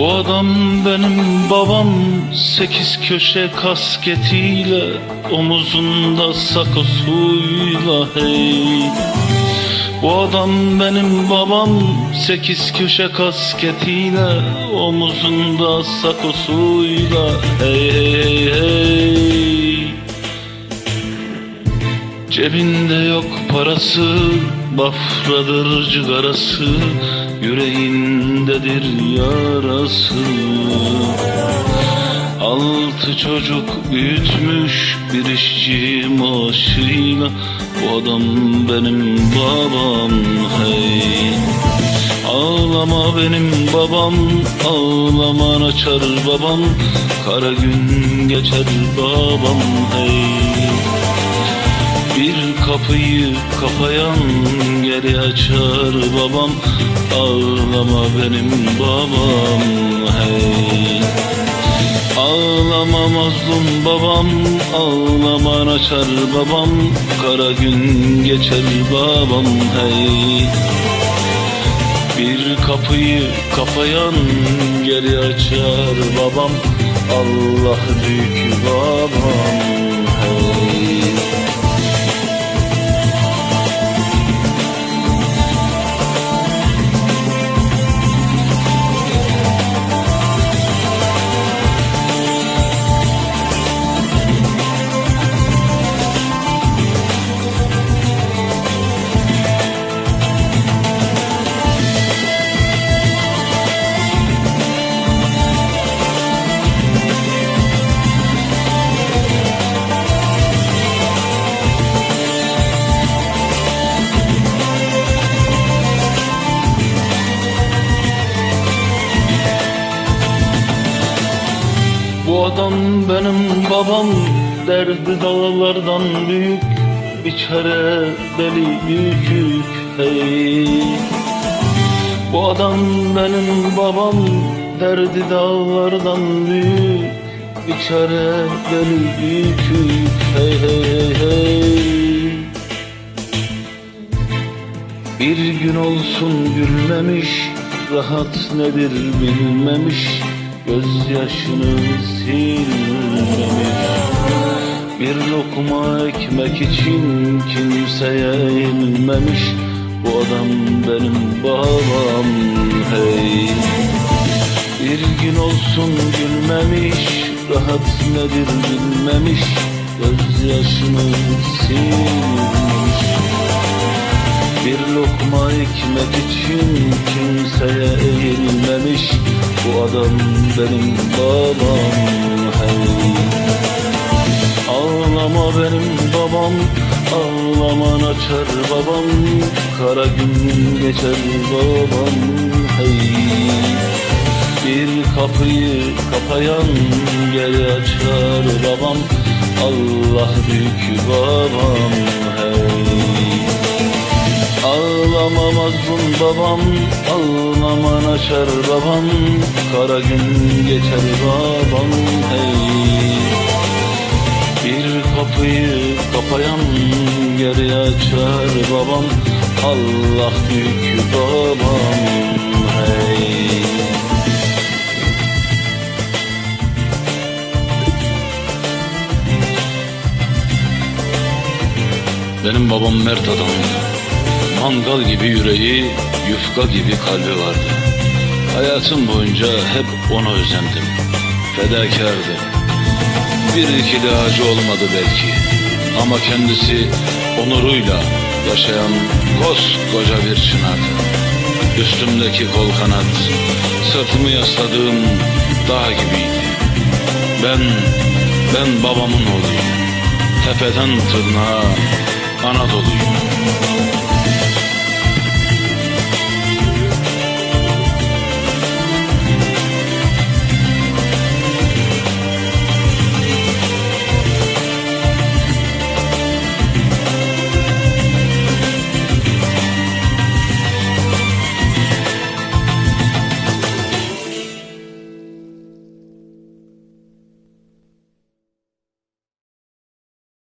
Bu adam benim babam Sekiz köşe kasketiyle Omuzunda sakosuyla hey. Bu adam benim babam Sekiz köşe kasketiyle Omuzunda sakosuyla Hey hey hey Cebinde yok parası, bafradır cigarası, yüreğindedir yarası. Altı çocuk büyütmüş bir işçi maaşıyla, bu adam benim babam hey. Ağlama benim babam, ağlaman açar babam, kara gün geçer babam hey. Bir kapıyı kapayan geri açar babam. Ağlama benim babam hey. Ağlama mazlum babam Ağlaman açar babam. Kara gün geçer babam hey. Bir kapıyı kapayan geri açar babam. Allah büyük babam Bu adam benim babam Derdi dağlardan büyük Bir çare deli büyük hey Bu adam benim babam Derdi dağlardan büyük Bir çare deli büyük hey hey hey hey bir gün olsun gülmemiş, rahat nedir bilmemiş, gözyaşını silmemiş. Bir lokma ekmek için kimseye eğilmemiş, bu adam benim babam hey. Bir gün olsun gülmemiş, rahat nedir bilmemiş, gözyaşını silmemiş. Bir lokma ekmek için kimseye eğilmemiş. Bu adam benim babam hey. Ağlama benim babam Ağlaman açar babam. Kara gün geçer babam hey. Bir kapıyı kapayan geri açar babam. Allah büyük babam hey Ağlama mazlum babam Ağlaman açar babam. Kara gün geçer babam hey. Bir kapıyı kapayan geri açar babam. Allah büyük babam hey. Benim babam mert adamdı. Mangal gibi yüreği, yufka gibi kalbi vardı. Hayatım boyunca hep ona özendim. Fedakardı. Bir iki de acı olmadı belki. Ama kendisi onuruyla yaşayan koskoca bir çınardı. Üstümdeki kol kanat, sırtımı yasladığım dağ gibiydi. Ben, ben babamın oğluyum. Tepeden tırnağa Anadolu'yum.